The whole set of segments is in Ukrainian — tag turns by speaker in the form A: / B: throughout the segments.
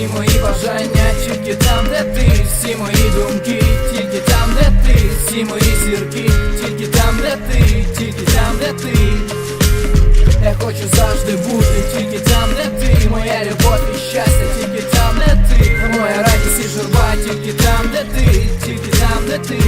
A: бажання, тільки там, де ти, всі мої думки, тільки там, де ти, всі мої зірки, тільки там, де ти, тільки там, де ти. Я хочу завжди бути тільки там, де ти, моя любов і щастя, тільки там, де ти, моя радість і журба, тільки там, де ти, тільки там, де ти.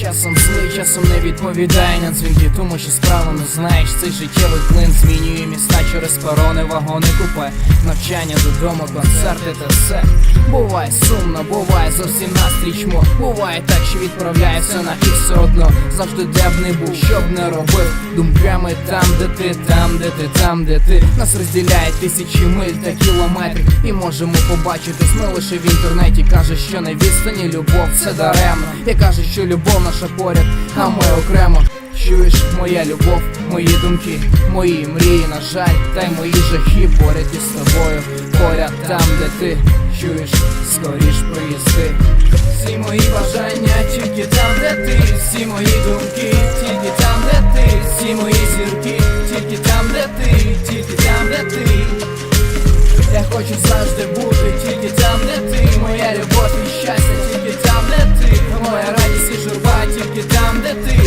A: Часом злий, часом не відповідає на дзвінки, тому що справа не знаєш, цей життєвий клин змінює міста через перони, вагони, купе, навчання додому, концерти та все. Буває сумно, буває зовсім настрій чмо Буває так, що відправляється на і все одно. Завжди де б не був, що б не робив. Думками там, де ти, там, де ти, там, де ти. Нас розділяє тисячі миль та кілометрів. І можемо побачитись ми лише в інтернеті. Каже, що на відстані любов це даремно. Я кажу, що любов наша поряд, а ми окремо Чуєш, моя любов, мої думки, мої мрії, на жаль, та й мої жахи поряд із тобою, поряд там, де ти. Чуєш, скоріш приїзди. Всі мої бажання, тільки там, де ти, всі мої думки, тільки там, де ти, всі мої зірки, тільки там, де ти, тільки там, де ти. Я хочу завжди бути тільки там, де ти, моя любов і щастя, тільки там, де ти, моя радість і журба, тільки там, де ти,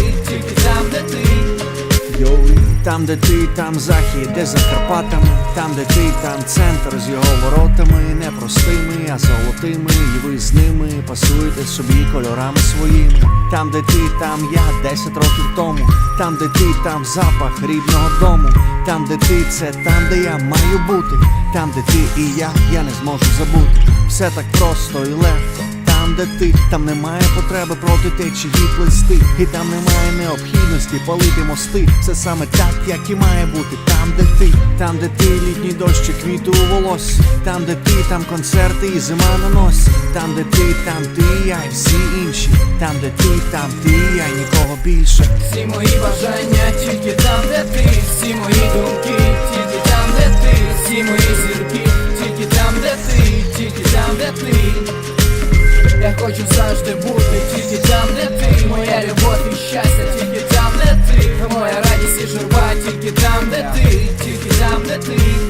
A: там, де ти,
B: там захід, де за Карпатами, там, де ти, там центр з його воротами, не простими, а золотими, і ви з ними пасуєте собі кольорами своїми. Там, де ти, там я 10 років тому, там, де ти, там запах рідного дому, там, де ти, це там, де я маю бути, там, де ти і я, я не зможу забути. Все так просто і легко. Там, де ти, там немає потреби проти течії плести, і там немає необхідності палити мости. Все саме так, як і має бути. Там, де ти, там, де ти, літній дощ і квіти у волосі, там, де ти, там концерти і зима на носі. Там, де ти, там ти, я і всі інші. Там, де ти, там ти, я і нікого більше.
A: Всі мої бажання, тільки там, де хочу завжди бути тільки там, де ти, моя любов і щастя, тільки там, де ти, моя радість і журба, тільки там, де ти, тільки там, де ти.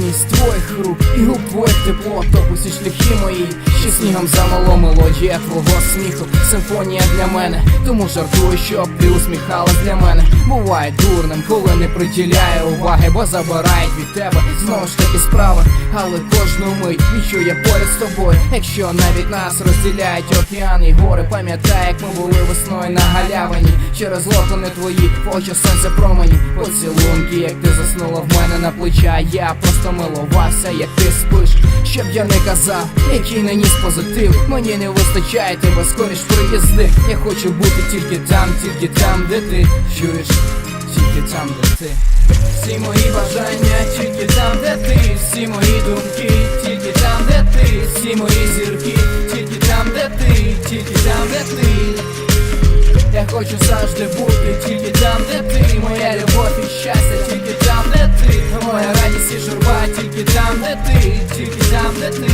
A: Ніжність твоїх рук і губ твоїх тепло, то усі шляхи мої, що снігом замало мелодія твого сміху, симфонія для мене, тому жартую, щоб ти усміхалась для мене. Буває дурним, коли не приділяє уваги, бо забирають від тебе знову ж таки справи, але кожну мить відчую поряд з тобою. Якщо навіть нас розділяють океан і гори, пам'ятай, як ми були весною на галявині, через локони твої, очі сонця промені, поцілунки, як ти заснула в мене на плеча. Я просто милувався, як ти спиш, щоб я не казав, який не ніс позитив. Мені не вистачає тебе скоріш приїзди. Я хочу бути тільки там, тільки там, де ти чуєш, тільки там, де ти. Всі мої бажання, тільки там, де ти, всі мої думки, тільки там, де ти, всі мої зірки, тільки там, де ти, тільки там, де ти. Я хочу завжди бути тільки там, де ти, моя любов і щастя, тільки там, Моя радість і журба тільки там, де ти, тільки там, де ти.